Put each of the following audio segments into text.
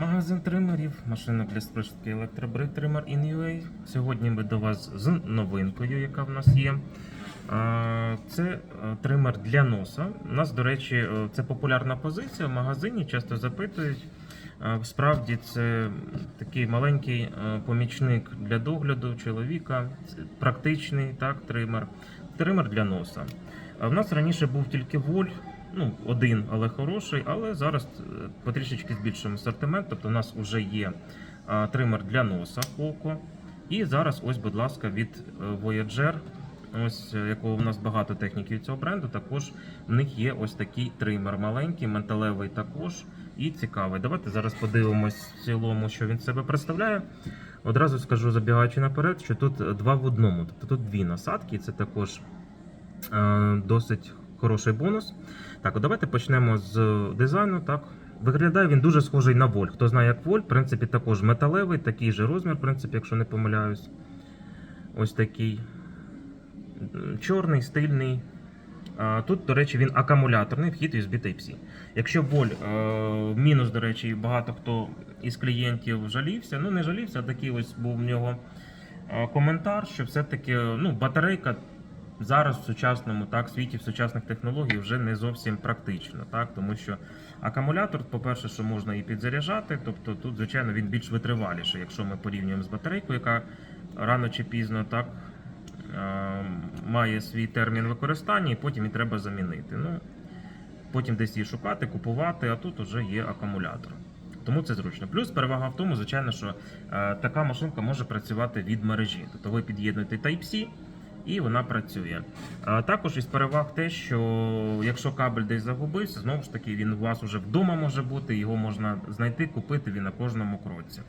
Магазин тримерів, машина для спришки електробрид тример InUA. Сьогодні ми до вас з новинкою, яка в нас є. Це е, тример для носа. У нас, до речі, е, це популярна позиція в магазині, часто запитують. Справді це такий маленький е, помічник для догляду чоловіка, практичний так, тример. Тример для носа. В нас раніше був тільки воль, ну, один, але хороший, але зараз е, потрішечки збільшуємо асортимент. Тобто у нас вже є а, тример для носа око. І зараз, ось, будь ласка, від е, Voyager, ось е, якого у нас багато техніків цього бренду, також в них є ось такий тример маленький, металевий також і цікавий. Давайте зараз подивимось в цілому, що він себе представляє. Одразу скажу, забігаючи наперед, що тут е, два в одному, тобто тут дві насадки, це також е, досить хороший бонус. Так, от давайте почнемо з дизайну. Так. Виглядає він дуже схожий на воль. Хто знає, як воль, в принципі, також металевий, такий же розмір, в принципі, якщо не помиляюсь. Ось такий. Чорний, стильний. Тут, до речі, він акумуляторний вхід USB Type-C. Якщо воль, е, мінус, до речі, багато хто із клієнтів жалівся, ну не жалівся, а такий ось був в нього е, коментар, що все-таки ну, батарейка зараз в сучасному так, світі, в сучасних технологій вже не зовсім практично, так, тому що акумулятор, по-перше, що можна і підзаряджати, тобто тут, звичайно, він більш витриваліший, якщо ми порівнюємо з батарейкою, яка рано чи пізно так. е, Має свій термін використання, і потім її треба замінити. Ну, потім десь її шукати, купувати, а тут вже є акумулятор. Тому це зручно. Плюс перевага в тому, звичайно, що е, така машинка може працювати від мережі. Тобто ви під'єднуєте Type-C і вона працює. А також із переваг те, що якщо кабель десь загубився, знову ж таки він у вас вже вдома може бути, його можна знайти, купити він на кожному кроці.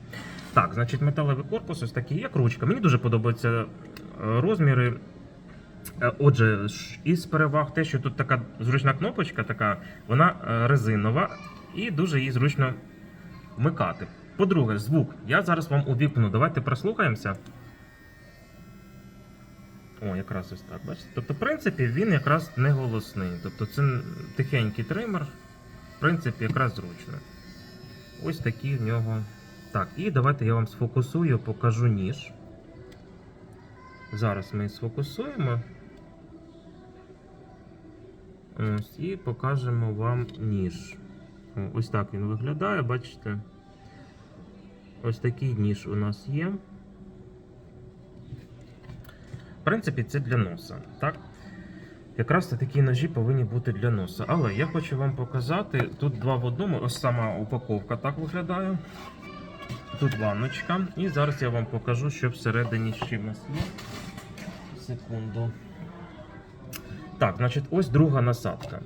Так, значить, металевий корпус, ось такий, як ручка. Мені дуже подобаються е, розміри. Е, Отже, із переваг те, що тут така зручна кнопочка, така, вона е, резинова і дуже її зручно вмикати. По-друге, звук. Я зараз вам увікну. Давайте прослухаємося. О, якраз ось так, бачите? Тобто, в принципі, він якраз не голосний. Тобто це тихенький тример, в принципі, якраз зручно. Ось такий в нього. Так, і давайте я вам сфокусую, покажу ніж. Зараз ми сфокусуємо. Ось, і покажемо вам ніж. Ось так він виглядає, бачите? Ось такий ніж у нас є. Принципі, це для носа. Так? Якраз такі ножі повинні бути для носа. Але я хочу вам показати, тут два в одному, ось сама упаковка так виглядає. Тут ванночка. І зараз я вам покажу, що всередині ще в нас є. Секунду. Так, значить, ось друга насадка.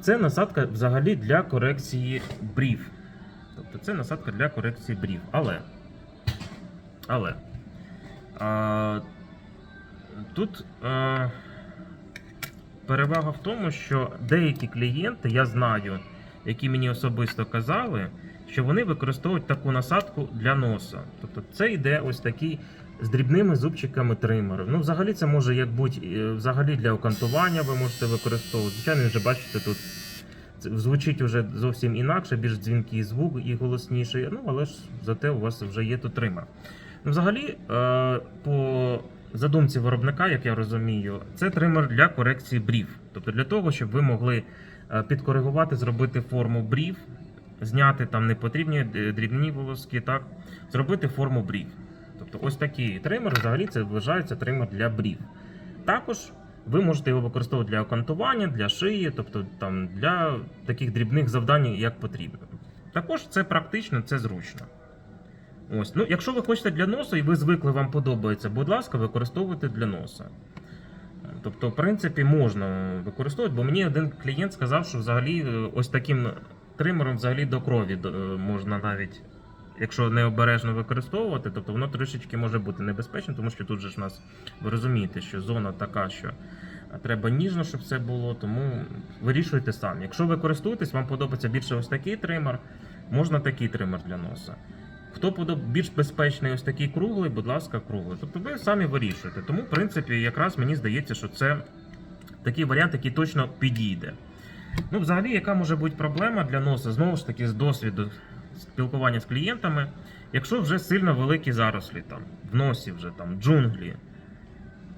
Це насадка взагалі для корекції брів. Тобто це насадка для корекції брів. Але. Але. А, тут а, перевага в тому, що деякі клієнти, я знаю, які мені особисто казали, що вони використовують таку насадку для носа. Тобто це йде ось такий з дрібними зубчиками тример. Ну, взагалі, це може як будь е, взагалі для окантування ви можете використовувати. Звичайно, вже бачите, тут звучить вже зовсім інакше, більш дзвінкий звук і голосніший. Ну, але ж зате у вас вже є тут тример. Ну, взагалі, е, по задумці виробника, як я розумію, це тример для корекції брів. Тобто для того, щоб ви могли е, підкоригувати, зробити форму брів, зняти там непотрібні е, дрібні волоски, так, зробити форму брів. Тобто ось такий тример взагалі це вважається тример для брів. Також ви можете його використовувати для окантування, для шиї, тобто там для таких дрібних завдань, як потрібно. Також це практично, це зручно. Ось. Ну, якщо ви хочете для носа і ви звикли, вам подобається, будь ласка, використовуйте для носа. Тобто, в принципі, можна використовувати, бо мені один клієнт сказав, що взагалі е, ось таким тримером взагалі до крові е, можна навіть, якщо необережно використовувати, тобто воно трішечки може бути небезпечно, тому що тут же ж у нас, ви розумієте, що зона така, що треба ніжно, щоб це було, тому вирішуйте самі. Якщо ви користуєтесь, вам подобається більше ось такий тример, можна такий тример для носа. Хто більш безпечний ось такий круглий, будь ласка, круглий. Тобто ви самі вирішуєте. Тому, в принципі, якраз мені здається, що це такий варіант, який точно підійде. Ну, взагалі, яка може бути проблема для носа? Знову ж таки, з досвіду спілкування з клієнтами. Якщо вже сильно великі зарослі, там, в носі вже там джунглі,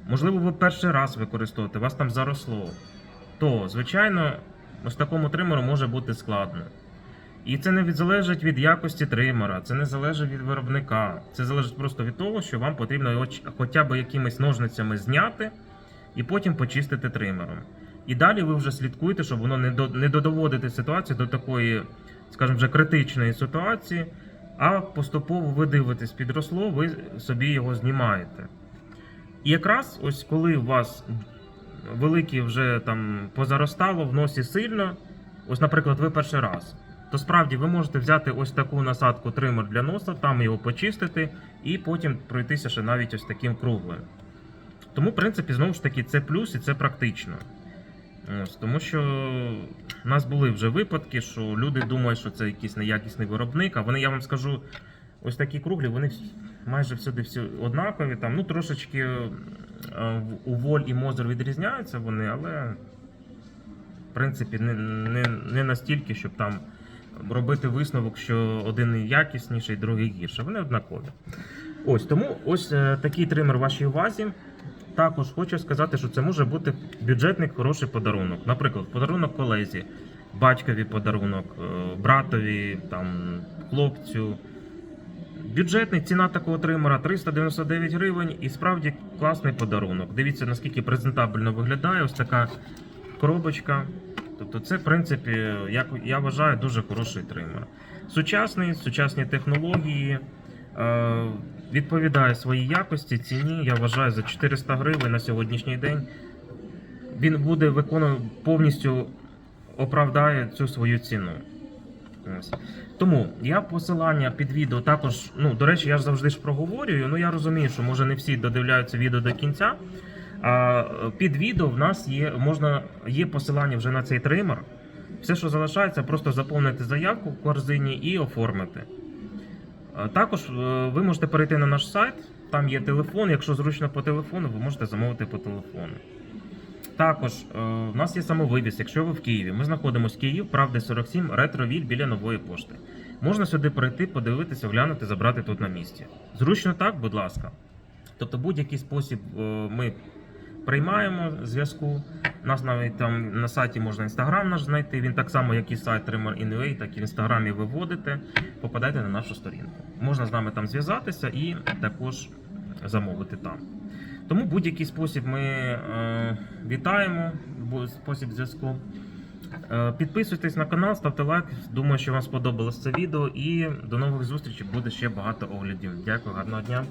можливо, ви перший раз використовуєте, вас там заросло, то, звичайно, ось такому тримеру може бути складно. І це не залежить від якості тримера, це не залежить від виробника. Це залежить просто від того, що вам потрібно хоча б якимись ножницями зняти і потім почистити тримером. І далі ви вже слідкуєте, щоб воно не до не додоводити ситуацію до такої, скажімо вже, критичної ситуації, а поступово ви дивитесь, підросло, ви собі його знімаєте. І якраз ось коли у вас великі вже там позаростало в носі сильно, ось, наприклад, ви перший раз, то справді ви можете взяти ось таку насадку тример для носа, там його почистити і потім пройтися ще навіть ось таким круглим. Тому, в принципі, знову ж таки, це плюс і це практично. Ось, тому що в нас були вже випадки, що люди думають, що це якийсь неякісний виробник, а вони, я вам скажу, ось такі круглі, вони майже всюди всі однакові. Там, ну, трошечки е, у воль і мозер відрізняються вони, але в принципі не, не, не настільки, щоб там робити висновок, що один якісніший, другий гірше. Вони однакові. Ось тому ось е, такий тример вашій увазі. Також хочу сказати, що це може бути бюджетний хороший подарунок. Наприклад, подарунок колезі, батькові подарунок, е, братові, там, хлопцю. Бюджетний ціна такого тримера 399 гривень і справді класний подарунок. Дивіться, наскільки презентабельно виглядає ось така коробочка. Тобто, це, в принципі, як я вважаю, дуже хороший тример. Сучасний, сучасні технології. Е, відповідає своїй якості, ціні. Я вважаю, за 400 гривень на сьогоднішній день він буде виконувати повністю оправдає цю свою ціну. Ось. Тому я посилання під відео також, ну, до речі, я ж завжди ж проговорюю. Ну я розумію, що може не всі додивляються відео до кінця. А під відео в нас є, можна, є посилання вже на цей тример. Все, що залишається, просто заповнити заявку в корзині і оформити. Також е, ви можете перейти на наш сайт, там є телефон. Якщо зручно по телефону, ви можете замовити по телефону. Також е, в нас є самовивіз, якщо ви в Києві. Ми знаходимося в Київ, правди 47, ретровіль біля нової пошти. Можна сюди прийти, подивитися, оглянути, забрати тут на місці. Зручно так, будь ласка. Тобто будь-який спосіб е, ми приймаємо зв'язку. Нас навіть там на сайті можна інстаграм наш знайти. Він так само, як і сайт Trimmer Inway, так і в інстаграмі ви вводите, попадайте на нашу сторінку. Можна з нами там зв'язатися і також замовити там. Тому будь-який спосіб ми е, вітаємо, спосіб зв'язку. Е, підписуйтесь на канал, ставте лайк. Думаю, що вам сподобалось це відео. І до нових зустрічей буде ще багато оглядів. Дякую, гарного дня.